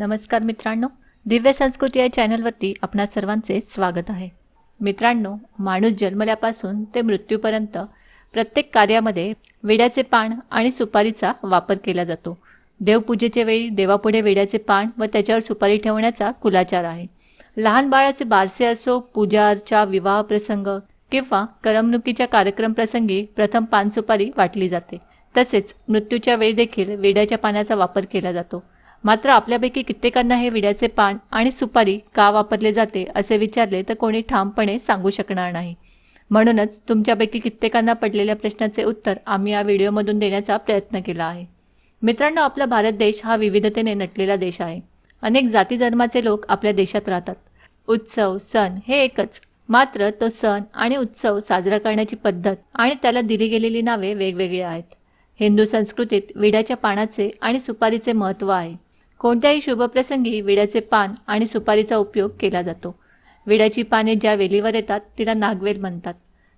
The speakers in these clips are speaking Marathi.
नमस्कार मित्रांनो दिव्य संस्कृती या चॅनलवरती आपणा सर्वांचे स्वागत आहे. मित्रांनो माणूस जन्मल्यापासून ते मृत्यूपर्यंत प्रत्येक कार्यामध्ये विड्याचे पान आणि सुपारीचा वापर केला जातो. देवपूजेच्या वेळी देवापुढे विड्याचे पान व त्याच्यावर सुपारी ठेवण्याचा कुलाचार आहे. लहान बाळाचे बारसे असो पूजा अर्चा विवाह प्रसंग किंवा करमणुकीच्या कार्यक्रम प्रसंगी प्रथम पान सुपारी वाटली जाते. तसेच मृत्यूच्या वेळी देखील विड्याच्या पाण्याचा वापर केला जातो. मात्र आपल्यापैकी कित्येकांना हे विड्याचे पान आणि सुपारी का वापरले जाते असे विचारले तर कोणी ठामपणे सांगू शकणार नाही. म्हणूनच तुमच्यापैकी कित्येकांना पडलेल्या प्रश्नाचे उत्तर आम्ही या व्हिडिओमधून देण्याचा प्रयत्न केला आहे. मित्रांनो आपला भारत देश हा विविधतेने नटलेला देश आहे. अनेक जाती धर्माचे लोक आपल्या देशात राहतात. उत्सव सण हे एकच. मात्र तो सण आणि उत्सव साजरा करण्याची पद्धत आणि त्याला दिली गेलेली नावे वेगवेगळी आहेत. हिंदू संस्कृतीत विड्याच्या पानाचे आणि सुपारीचे महत्त्व आहे. कोणत्याही शुभप्रसंगी विड्याचे पान आणि सुपारीचा उपयोग केला जातो. विड्याची पाने ज्या वेलीवर येतात तिला नागवेल म्हणतात.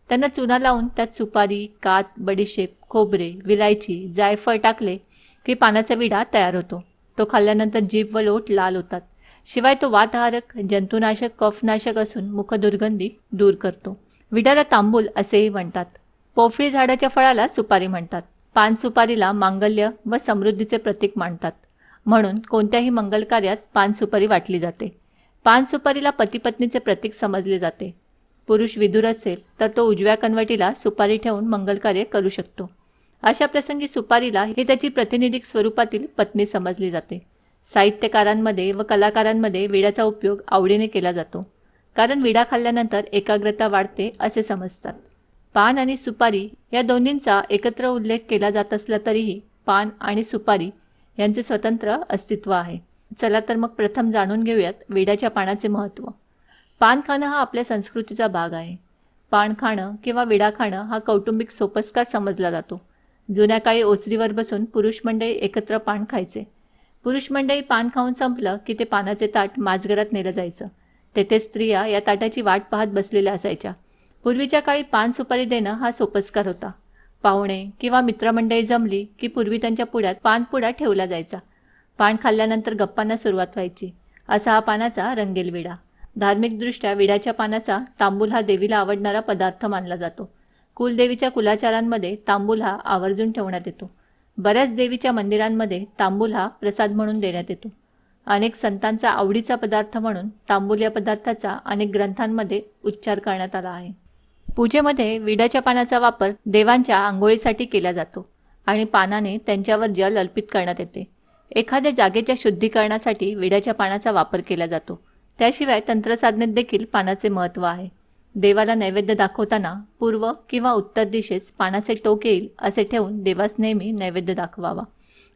त्यांना चुना लावून त्यात सुपारी कात बडीशेप खोबरे विलायची जायफळ टाकले की पानाचा विडा तयार होतो. तो खाल्ल्यानंतर जीभ व लोट लाल होतात. शिवाय तो वातहारक जंतुनाशक कफनाशक असून मुखदुर्गंधी दूर करतो. विड्याला तांबूल असेही म्हणतात. पोफळी झाडाच्या फळाला सुपारी म्हणतात. पान सुपारीला मांगल्य व समृद्धीचे प्रतीक मानतात. म्हणून कोणत्याही मंगल कार्यात पान सुपारी वाटली जाते. पान सुपारीला पतीपत्नीचे प्रतीक समजले जाते. पुरुष विदूर असेल तर तो उजव्या कनवटीला सुपारी ठेवून मंगलकार्य करू शकतो. अशा प्रसंगी सुपारीला ही त्याची प्रातिनिधिक स्वरूपातील पत्नी समजली जाते. साहित्यकारांमध्ये व कलाकारांमध्ये विड्याचा उपयोग आवडीने केला जातो. कारण विडा खाल्ल्यानंतर एकाग्रता वाढते असे समजतात. पान आणि सुपारी या दोन्हींचा एकत्र उल्लेख केला जात असला तरीही पान आणि सुपारी यांचे स्वतंत्र अस्तित्व आहे. चला तर मग प्रथम जाणून घेऊयात विड्याच्या पानाचे महत्त्व पान खाणं हा आपल्या संस्कृतीचा भाग आहे. पान खाणं किंवा विडा खाणं हा कौटुंबिक सोपस्कार समजला जातो. जुन्या काळी ओसरीवर बसून पुरुष मंडळी एकत्र पान खायचे. पुरुष मंडळी पान खाऊन संपलं की ते पानाचे ताट माजघरात नेलं जायचं. तेथे स्त्रिया या ताटाची वाट पाहत बसलेल्या असायच्या. पूर्वीच्या काळी पान सुपारी देणं हा सोपस्कार होता. पाहुणे किंवा मित्रमंडळी जमली की पूर्वी त्यांच्या पुढ्यात पानपुडा ठेवला जायचा. पान खाल्ल्यानंतर गप्पांना सुरुवात व्हायची. असा हा पानाचा रंगेल विडा धार्मिकदृष्ट्या विड्याच्या पानाचा तांबूल हा देवीला आवडणारा पदार्थ मानला जातो. कुलदेवीच्या कुलाचारांमध्ये तांबूल हा आवर्जून ठेवण्यात येतो. बऱ्याच देवीच्या मंदिरांमध्ये तांबूल हा प्रसाद म्हणून देण्यात येतो. अनेक संतांचा आवडीचा पदार्थ म्हणून तांबूल या पदार्थाचा अनेक ग्रंथांमध्ये उच्चार करण्यात आला आहे. पूजेमध्ये विड्याच्या पानाचा वापर देवांच्या आंघोळीसाठी केला जातो आणि पानाने त्यांच्यावर जल अर्पित करण्यात येते. एखाद्या जागेच्या शुद्धीकरणासाठी विड्याच्या पानाचा वापर केला जातो. त्याशिवाय तंत्रसाधनेत देखील पानाचे महत्त्व आहे. देवाला नैवेद्य दाखवताना पूर्व किंवा उत्तर दिशेस पानाचे टोक येईल असे ठेवून देवास नेहमी नैवेद्य दाखवावा.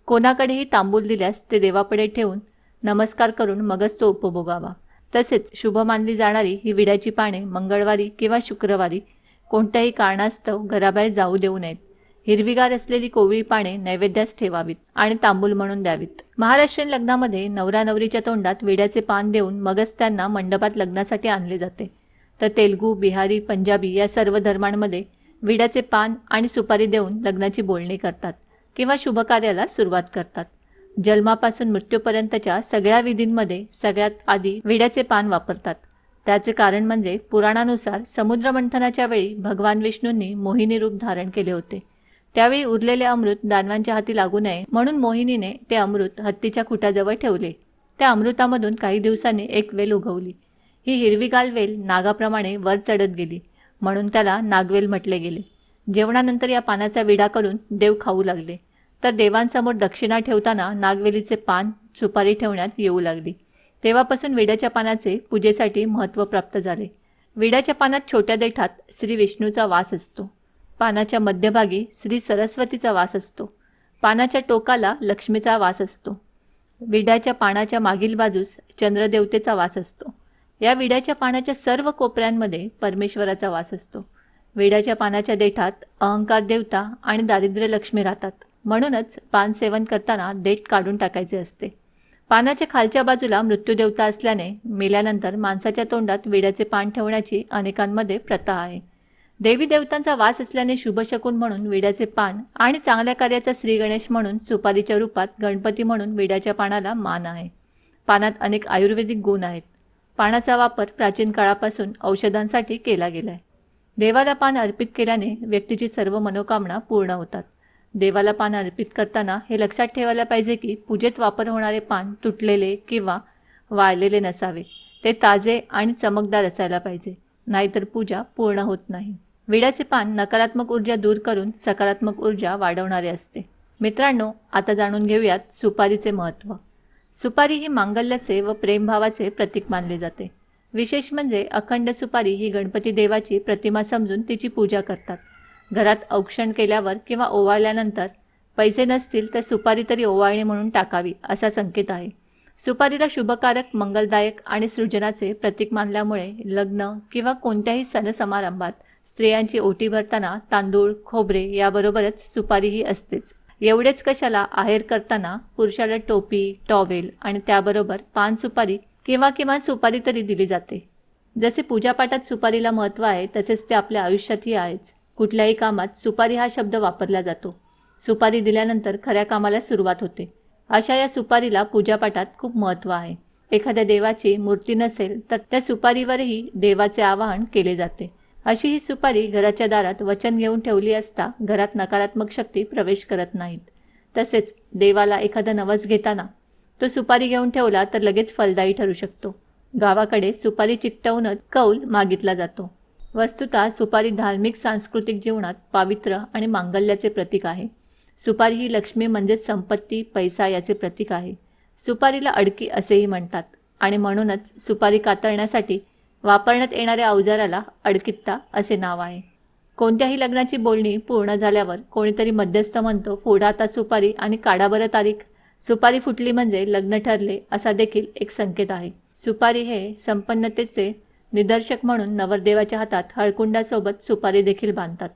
कोणाकडेही तांबूल दिल्यास ते देवापुढे ठेवून नमस्कार करून मगच तो उपभोगावा. तसेच शुभ मानली जाणारी ही विड्याची पाने मंगळवारी किंवा शुक्रवारी कोणत्याही कारणास्तव घराबाहेर जाऊ देऊ नयेत. हिरवीगार असलेली कोवळी पाने नैवेद्यास ठेवावीत आणि तांबूल म्हणून द्यावीत. महाराष्ट्रीयन लग्नामध्ये नवरा नवरीच्या तोंडात विड्याचे पान देऊन मगच त्यांना मंडपात लग्नासाठी आणले जाते. तर तेलगू बिहारी पंजाबी या सर्व धर्मांमध्ये विड्याचे पान आणि सुपारी देऊन लग्नाची बोलणी करतात किंवा शुभकार्याला सुरुवात करतात. जन्मापासून मृत्यूपर्यंतच्या सगळ्या विधींमध्ये सगळ्यात आधी विड्याचे पान वापरतात. त्याचे कारण म्हणजे पुराणानुसार समुद्रमंथनाच्या वेळी भगवान विष्णूंनी मोहिनी रूप धारण केले होते. त्यावेळी उरलेले अमृत दानवांच्या हाती लागू नये म्हणून मोहिनीने ते अमृत हत्तीच्या खुटाजवळ ठेवले. त्या अमृतामधून काही दिवसांनी एक वेल उगवली. ही हिरवीगाल वेल नागाप्रमाणे वर चढत गेली म्हणून त्याला नागवेल म्हटले गेले. जेवणानंतर या पानाचा विडा करून देव खाऊ लागले. तर देवांसमोर दक्षिणा ठेवताना नागवेलीचे पान सुपारी ठेवण्यात येऊ लागली. तेव्हापासून विड्याच्या पानाचे पूजेसाठी महत्त्व प्राप्त झाले. विड्याच्या पानात छोट्या देठात श्री विष्णूचा वास असतो. पानाच्या मध्यभागी श्री सरस्वतीचा वास असतो. पानाच्या टोकाला लक्ष्मीचा वास असतो. विड्याच्या पानाच्या मागील बाजूस चंद्रदेवतेचा वास असतो. या विड्याच्या पानाच्या सर्व कोपऱ्यांमध्ये परमेश्वराचा वास असतो. विड्याच्या पानाच्या देठात अहंकार देवता आणि दारिद्र्य लक्ष्मी राहतात. म्हणूनच पान सेवन करताना देठ काढून टाकायचे असते. पानाच्या खालच्या बाजूला मृत्यूदेवता असल्याने मेल्यानंतर माणसाच्या तोंडात विड्याचे पान ठेवण्याची अनेकांमध्ये प्रथा आहे. देवी देवतांचा वास असल्याने शुभशकून म्हणून विड्याचे पान आणि चांगल्या कार्याचा श्री गणेश म्हणून सुपारीच्या रूपात गणपती म्हणून विड्याच्या पानाला मान आहे. पानात अनेक आयुर्वेदिक गुण आहेत. पानाचा वापर प्राचीन काळापासून औषधांसाठी केला गेला आहे देवाला पान अर्पित केल्याने व्यक्तीची सर्व मनोकामना पूर्ण होतात. देवाला पान अर्पित करताना हे लक्षात ठेवायला पाहिजे की पूजेत वापर होणारे पान तुटलेले किंवा वाळलेले नसावे. ते ताजे आणि चमकदार असायला पाहिजे. नाहीतर पूजा पूर्ण होत नाही. विड्याचे पान नकारात्मक ऊर्जा दूर करून सकारात्मक ऊर्जा वाढवणारे असते. मित्रांनो आता जाणून घेऊयात सुपारीचे महत्त्व. सुपारी ही मांगल्याचे व प्रेमभावाचे प्रतीक मानले जाते. विशेष म्हणजे अखंड सुपारी ही गणपती देवाची प्रतिमा समजून तिची पूजा करतात. घरात औक्षण केल्यावर किंवा ओवाळल्यानंतर पैसे नसतील तर सुपारी तरी ओवाळणी म्हणून टाकावी असा संकेत आहे. सुपारीला शुभकारक मंगलदायक आणि सृजनाचे प्रतीक मानल्यामुळे लग्न किंवा कोणत्याही सणसमारंभात स्त्रियांची ओटी भरताना तांदूळ खोबरे याबरोबरच सुपारीही असतेच. एवढेच कशाला आहेर करताना पुरुषाला टोपी टॉवेल आणि त्याबरोबर पान सुपारी किंवा किमान सुपारी तरी दिली जाते. जसे पूजापाठात सुपारीला महत्त्व आहे तसेच ते आपल्या आयुष्यातही आहेच. कुठल्याही कामात सुपारी हा शब्द वापरला जातो. सुपारी दिल्यानंतर खऱ्या कामाला सुरुवात होते. अशा या सुपारीला पूजापाठात खूप महत्त्व आहे. एखाद्या देवाची मूर्ती नसेल तर त्या सुपारीवरही देवाचे आवाहन केले जाते. अशी ही सुपारी घराच्या दारात वचन घेऊन ठेवली असता घरात नकारात्मक शक्ती प्रवेश करत नाहीत. तसेच देवाला एखादा नवस घेताना तो सुपारी घेऊन ठेवला तर लगेच फलदायी ठरू शकतो. गावाकडे सुपारी चिकटवूनच कौल मागितला जातो. वस्तुतः सुपारी धार्मिक सांस्कृतिक जीवनात पावित्र्य आणि मांगल्याचे प्रतीक आहे. सुपारी ही लक्ष्मी म्हणजेच संपत्ती पैसा याचे प्रतीक आहे. सुपारीला अडकी असेही म्हणतात आणि म्हणूनच सुपारी कातरण्यासाठी वापरण्यात येणाऱ्या अवजाराला अडकित्ता असे नाव आहे. कोणत्याही लग्नाची बोलणी पूर्ण झाल्यावर कोणीतरी मध्यस्थ म्हणतो फोडा आता सुपारी आणि काढा बरं तारीख. सुपारी फुटली म्हणजे लग्न ठरले असा देखील एक संकेत आहे. सुपारी हे संपन्नतेचे निदर्शक म्हणून नवरदेवाच्या हातात हळकुंडासोबत सुपारी देखील बांधतात.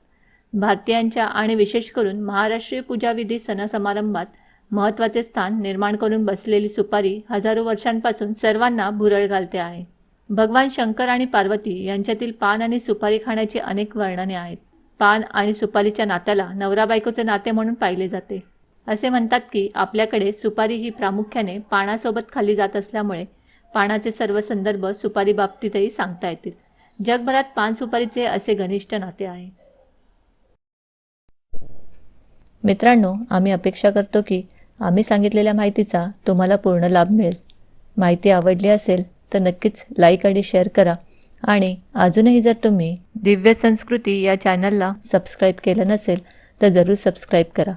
भारतीयांच्या आणि विशेष करून महाराष्ट्रीय पूजाविधी सणसमारंभात महत्त्वाचे स्थान निर्माण करून बसलेली सुपारी हजारो वर्षांपासून सर्वांना भुरळ घालते आहे. भगवान शंकर आणि पार्वती यांच्यातील पान आणि सुपारी खाण्याची अनेक वर्णने आहेत. पान आणि सुपारीच्या नात्याला नवरा बायकोचे नाते म्हणून पाहिले जाते. असे म्हणतात की आपल्याकडे सुपारी ही प्रामुख्याने पानासोबत खाली जात असल्यामुळे पानाचे सर्व संदर्भ सुपारी बाबतीतही सांगता येतील. जगभरात पान सुपारीचे असे घनिष्ठ नाते आहे. मित्रांनो आम्ही अपेक्षा करतो की आम्ही सांगितलेल्या माहितीचा तुम्हाला पूर्ण लाभ मिळेल. माहिती आवडली असेल तर नक्कीच लाईक आणि शेअर करा. आणि अजूनही जर तुम्ही दिव्य संस्कृती या चॅनलला सबस्क्राईब केलं नसेल तर जरूर सबस्क्राईब करा.